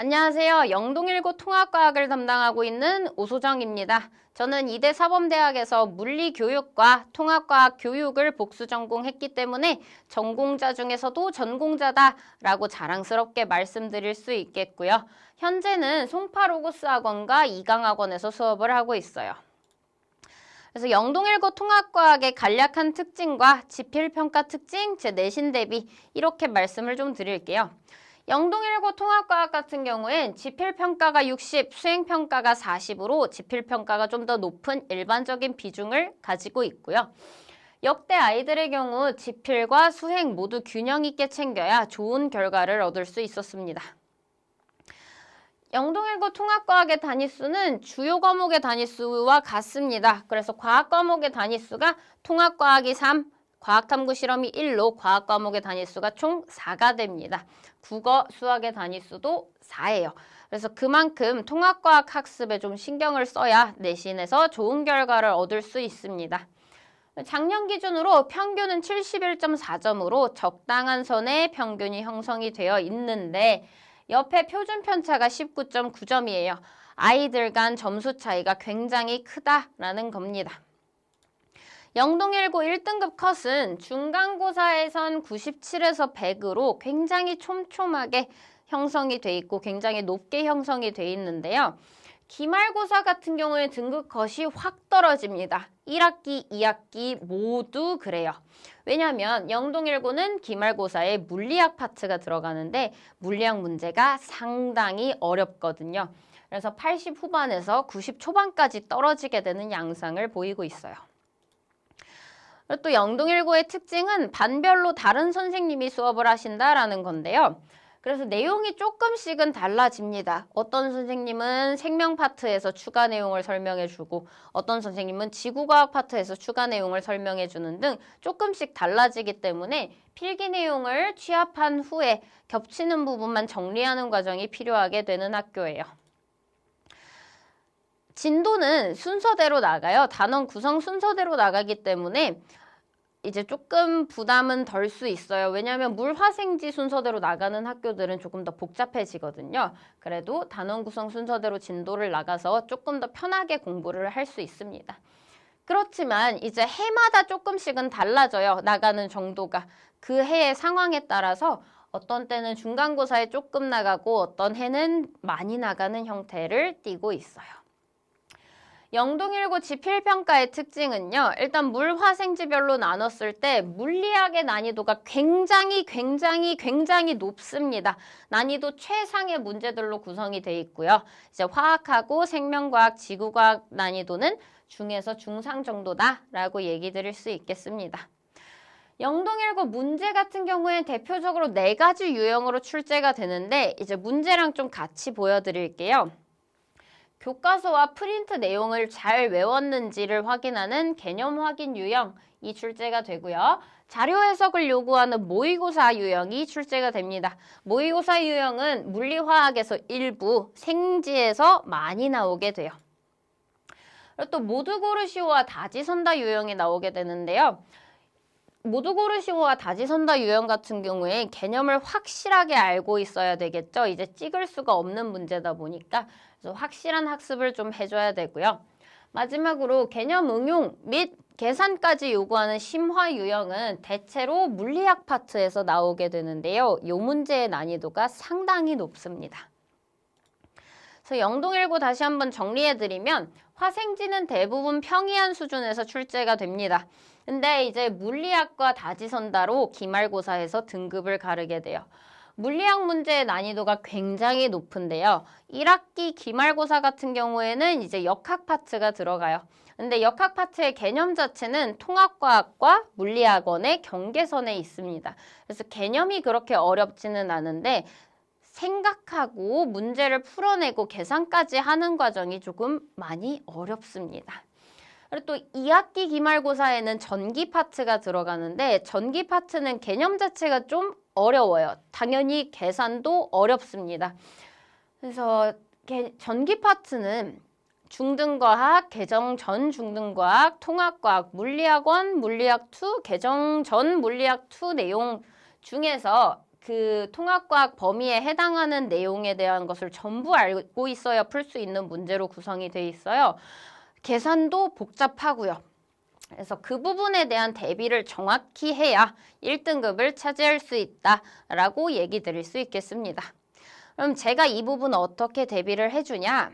안녕하세요. 영동일고 통합과학을 담당하고 있는 오소정입니다. 저는 이대 사범대학에서 물리교육과 통합과학 교육을 복수 전공했기 때문에 전공자 중에서도 전공자다라고 자랑스럽게 말씀드릴 수 있겠고요. 현재는 송파로고스 학원과 이강학원에서 수업을 하고 있어요. 그래서 영동일고 통합과학의 간략한 특징과 지필평가 특징, 제 내신 대비 이렇게 말씀을 좀 드릴게요. 영동일고 통합과학 같은 경우엔 지필평가가 60, 수행평가가 40으로 지필평가가 좀 더 높은 일반적인 비중을 가지고 있고요. 역대 아이들의 경우 지필과 수행 모두 균형 있게 챙겨야 좋은 결과를 얻을 수 있었습니다. 영동일고 통합과학의 단위수는 주요 과목의 단위수와 같습니다. 그래서 과학 과목의 단위수가 통합과학이 3, 과학탐구 실험이 1로 과학 과목의 단위수가 총 4가 됩니다. 국어, 수학의 단위수도 4예요. 그래서 그만큼 통합과학 학습에 좀 신경을 써야 내신에서 좋은 결과를 얻을 수 있습니다. 작년 기준으로 평균은 71.4점으로 적당한 선의 평균이 형성이 되어 있는데 옆에 표준 편차가 19.9점이에요. 아이들 간 점수 차이가 굉장히 크다라는 겁니다. 영동일고 1등급 컷은 중간고사에선 97에서 100으로 굉장히 촘촘하게 형성이 돼 있고 굉장히 높게 형성이 돼 있는데요. 기말고사 같은 경우에 등급 컷이 확 떨어집니다. 1학기, 2학기 모두 그래요. 왜냐하면 영동일고는 기말고사에 물리학 파트가 들어가는데 물리학 문제가 상당히 어렵거든요. 그래서 80 후반에서 90 초반까지 떨어지게 되는 양상을 보이고 있어요. 또 영동일고의 특징은 반별로 다른 선생님이 수업을 하신다라는 건데요. 그래서 내용이 조금씩은 달라집니다. 어떤 선생님은 생명 파트에서 추가 내용을 설명해 주고 어떤 선생님은 지구과학 파트에서 추가 내용을 설명해 주는 등 조금씩 달라지기 때문에 필기 내용을 취합한 후에 겹치는 부분만 정리하는 과정이 필요하게 되는 학교예요. 진도는 순서대로 나가요. 단원 구성 순서대로 나가기 때문에 이제 조금 부담은 덜 수 있어요. 왜냐하면 물화생지 순서대로 나가는 학교들은 조금 더 복잡해지거든요. 그래도 단원 구성 순서대로 진도를 나가서 조금 더 편하게 공부를 할 수 있습니다. 그렇지만 이제 해마다 조금씩은 달라져요. 나가는 정도가. 그 해의 상황에 따라서 어떤 때는 중간고사에 조금 나가고 어떤 해는 많이 나가는 형태를 띠고 있어요. 영동일고 지필평가의 특징은요. 일단 물화생지별로 나눴을 때 물리학의 난이도가 굉장히 굉장히 굉장히 높습니다. 난이도 최상의 문제들로 구성이 돼 있고요. 이제 화학하고 생명과학, 지구과학 난이도는 중에서 중상 정도다라고 얘기 드릴 수 있겠습니다. 영동일고 문제 같은 경우에 대표적으로 네 가지 유형으로 출제가 되는데 이제 문제랑 좀 같이 보여드릴게요. 교과서와 프린트 내용을 잘 외웠는지를 확인하는 개념 확인 유형이 출제가 되고요. 자료 해석을 요구하는 모의고사 유형이 출제가 됩니다. 모의고사 유형은 물리화학에서 일부, 생지에서 많이 나오게 돼요. 그리고 또 모두 고르시오와 다지선다 유형이 나오게 되는데요. 모두 고르시오와 다지선다 유형 같은 경우에 개념을 확실하게 알고 있어야 되겠죠. 이제 찍을 수가 없는 문제다 보니까 그래서 확실한 학습을 좀 해줘야 되고요. 마지막으로 개념 응용 및 계산까지 요구하는 심화 유형은 대체로 물리학 파트에서 나오게 되는데요. 이 문제의 난이도가 상당히 높습니다. 영동일고 다시 한번 정리해드리면 화생지는 대부분 평이한 수준에서 출제가 됩니다. 근데 이제 물리학과 다지선다로 기말고사에서 등급을 가르게 돼요. 물리학 문제의 난이도가 굉장히 높은데요. 1학기 기말고사 같은 경우에는 이제 역학 파트가 들어가요. 근데 역학 파트의 개념 자체는 통합과학과 물리학원의 경계선에 있습니다. 그래서 개념이 그렇게 어렵지는 않은데 생각하고 문제를 풀어내고 계산까지 하는 과정이 조금 많이 어렵습니다. 그리고 또 2학기 기말고사에는 전기 파트가 들어가는데 전기 파트는 개념 자체가 좀 어려워요. 당연히 계산도 어렵습니다. 그래서 전기 파트는 중등과학, 개정 전 중등과학, 통합과학, 물리학원, 물리학 2, 개정 전 물리학 2 내용 중에서 그 통합과학 범위에 해당하는 내용에 대한 것을 전부 알고 있어야 풀 수 있는 문제로 구성이 돼 있어요. 계산도 복잡하고요. 그래서 그 부분에 대한 대비를 정확히 해야 1등급을 차지할 수 있다라고 얘기 드릴 수 있겠습니다. 그럼 제가 이 부분 어떻게 대비를 해주냐?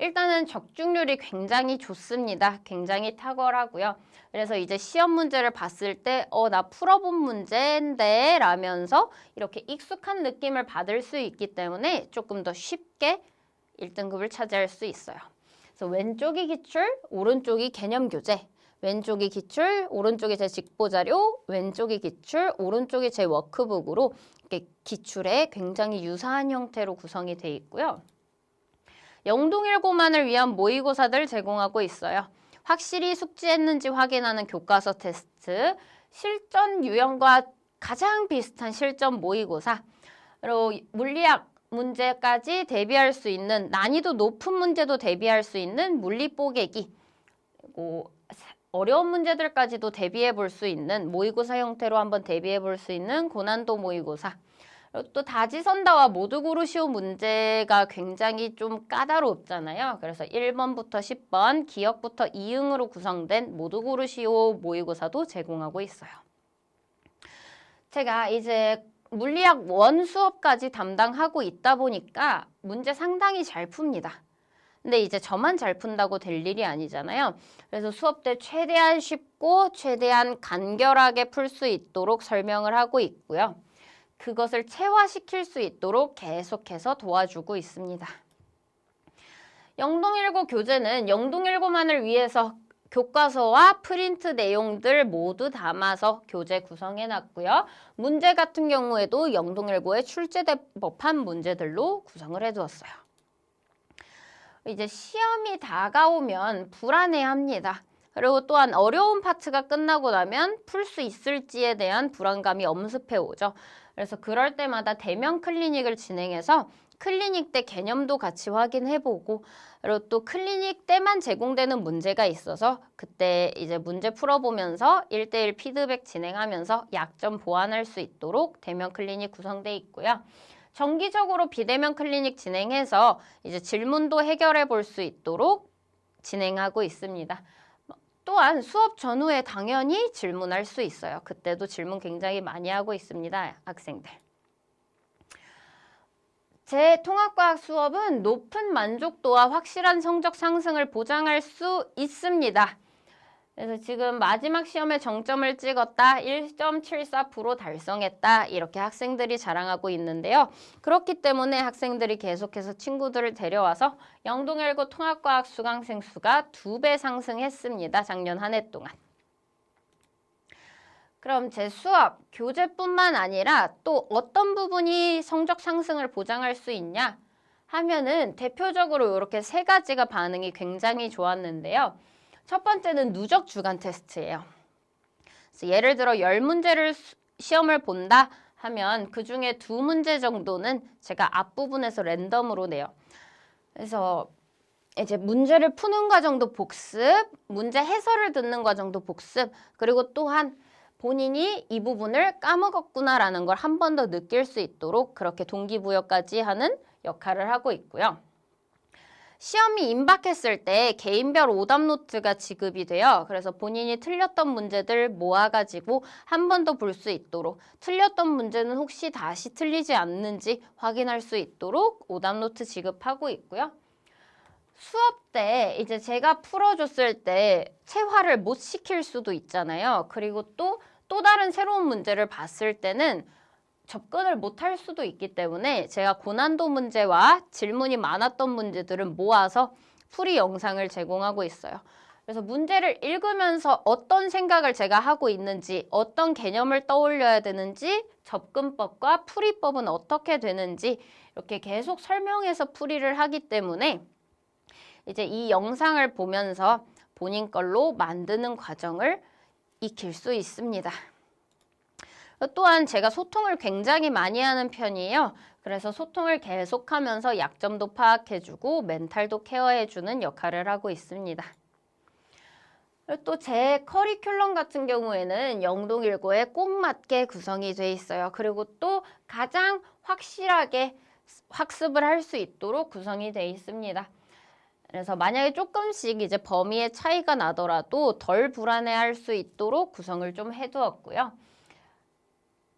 일단은 적중률이 굉장히 좋습니다. 굉장히 탁월하고요. 그래서 이제 시험 문제를 봤을 때, 어, 나 풀어본 문제인데, 라면서 이렇게 익숙한 느낌을 받을 수 있기 때문에 조금 더 쉽게 1등급을 차지할 수 있어요. 그래서 왼쪽이 기출, 오른쪽이 개념 교재. 왼쪽이 기출, 오른쪽이 제 직보 자료, 왼쪽이 기출, 오른쪽이 제 워크북으로 이렇게 기출에 굉장히 유사한 형태로 구성이 돼 있고요. 영동일고만을 위한 모의고사들 제공하고 있어요. 확실히 숙지했는지 확인하는 교과서 테스트, 실전 유형과 가장 비슷한 실전 모의고사, 그리고 물리학 문제까지 대비할 수 있는 난이도 높은 문제도 대비할 수 있는 물리 뽀개기, 그리고 어려운 문제들까지도 대비해 볼 수 있는 모의고사 형태로 한번 대비해 볼 수 있는 고난도 모의고사. 또 다지선다와 모두 고르시오 문제가 굉장히 좀 까다롭잖아요. 그래서 1번부터 10번 기억부터 이응으로 구성된 모두 고르시오 모의고사도 제공하고 있어요. 제가 이제 물리학 원 수업까지 담당하고 있다 보니까 문제 상당히 잘 풉니다. 근데 이제 저만 잘 푼다고 될 일이 아니잖아요. 그래서 수업 때 최대한 쉽고 최대한 간결하게 풀 수 있도록 설명을 하고 있고요. 그것을 체화시킬 수 있도록 계속해서 도와주고 있습니다. 영동일고 교재는 영동일고만을 위해서 교과서와 프린트 내용들 모두 담아서 교재 구성해 놨고요. 문제 같은 경우에도 영동일고에 출제될 법한 문제들로 구성을 해 두었어요. 이제 시험이 다가오면 불안해합니다. 그리고 또한 어려운 파트가 끝나고 나면 풀 수 있을지에 대한 불안감이 엄습해 오죠. 그래서 그럴 때마다 대면 클리닉을 진행해서 클리닉 때 개념도 같이 확인해보고 그리고 또 클리닉 때만 제공되는 문제가 있어서 그때 이제 문제 풀어보면서 1대1 피드백 진행하면서 약점 보완할 수 있도록 대면 클리닉 구성돼 있고요. 정기적으로 비대면 클리닉 진행해서 이제 질문도 해결해 볼 수 있도록 진행하고 있습니다. 또한 수업 전후에 당연히 질문할 수 있어요. 그때도 질문 굉장히 많이 하고 있습니다. 학생들. 제 통합과학 수업은 높은 만족도와 확실한 성적 상승을 보장할 수 있습니다. 그래서 지금 마지막 시험에 정점을 찍었다. 1.74% 달성했다. 이렇게 학생들이 자랑하고 있는데요. 그렇기 때문에 학생들이 계속해서 친구들을 데려와서 영동일고 통합과학 수강생 수가 두 배 상승했습니다. 작년 한 해 동안. 그럼 제 수업, 교재뿐만 아니라 또 어떤 부분이 성적 상승을 보장할 수 있냐? 하면은 대표적으로 이렇게 세 가지가 반응이 굉장히 좋았는데요. 첫 번째는 누적 주간 테스트예요. 예를 들어 열문제를 시험을 본다 하면 그 중에 두 문제 정도는 제가 앞부분에서 랜덤으로 내요. 그래서 이제 문제를 푸는 과정도 복습, 문제 해설을 듣는 과정도 복습, 그리고 또한 본인이 이 부분을 까먹었구나라는 걸 한 번 더 느낄 수 있도록 그렇게 동기부여까지 하는 역할을 하고 있고요. 시험이 임박했을 때 개인별 오답 노트가 지급이 돼요. 그래서 본인이 틀렸던 문제들 모아가지고 한 번 더 볼 수 있도록 틀렸던 문제는 혹시 다시 틀리지 않는지 확인할 수 있도록 오답 노트 지급하고 있고요. 수업 때 이제 제가 풀어줬을 때 체화를 못 시킬 수도 있잖아요. 그리고 또 또 다른 새로운 문제를 봤을 때는 접근을 못할 수도 있기 때문에 제가 고난도 문제와 질문이 많았던 문제들은 모아서 풀이 영상을 제공하고 있어요. 그래서 문제를 읽으면서 어떤 생각을 제가 하고 있는지, 어떤 개념을 떠올려야 되는지, 접근법과 풀이법은 어떻게 되는지 이렇게 계속 설명해서 풀이를 하기 때문에 이제 이 영상을 보면서 본인 걸로 만드는 과정을 익힐 수 있습니다. 또한 제가 소통을 굉장히 많이 하는 편이에요. 그래서 소통을 계속하면서 약점도 파악해주고 멘탈도 케어해주는 역할을 하고 있습니다. 또 제 커리큘럼 같은 경우에는 영동일고에 꼭 맞게 구성이 돼 있어요. 그리고 또 가장 확실하게 학습을 할 수 있도록 구성이 돼 있습니다. 그래서 만약에 조금씩 이제 범위의 차이가 나더라도 덜 불안해할 수 있도록 구성을 좀 해두었고요.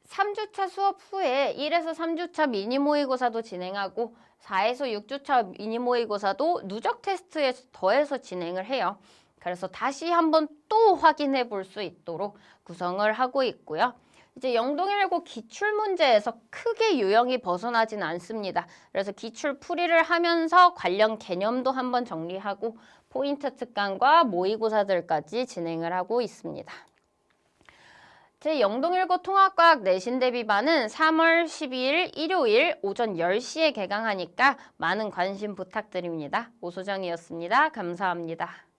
3주차 수업 후에 1에서 3주차 미니 모의고사도 진행하고 4에서 6주차 미니 모의고사도 누적 테스트에 더해서 진행을 해요. 그래서 다시 한번 또 확인해 볼 수 있도록 구성을 하고 있고요. 이제 영동일고 기출 문제에서 크게 유형이 벗어나진 않습니다. 그래서 기출 풀이를 하면서 관련 개념도 한번 정리하고 포인트 특강과 모의고사들까지 진행을 하고 있습니다. 제 영동일고 통합과학 내신 대비반은 3월 12일 일요일 오전 10시에 개강하니까 많은 관심 부탁드립니다. 오소정이었습니다. 감사합니다.